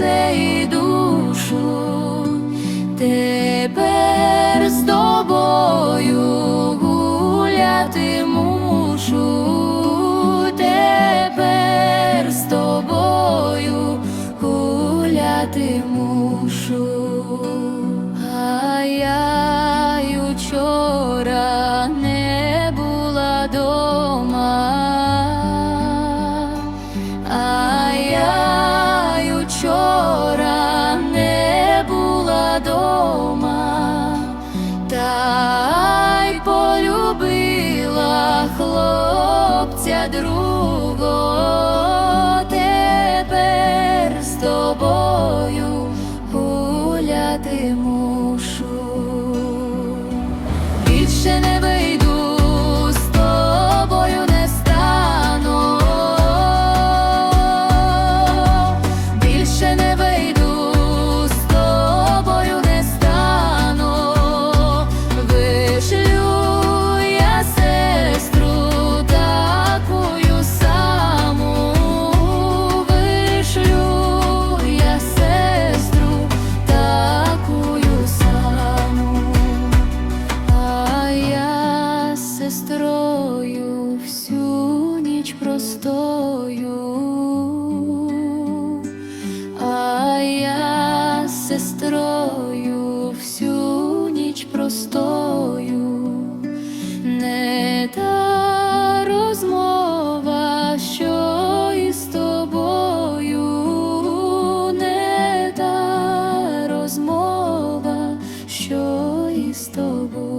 серце і душу, тепер з тобою гуляти мушу, тепер з тобою гуляти мушу. Боїться другого. що із тобою.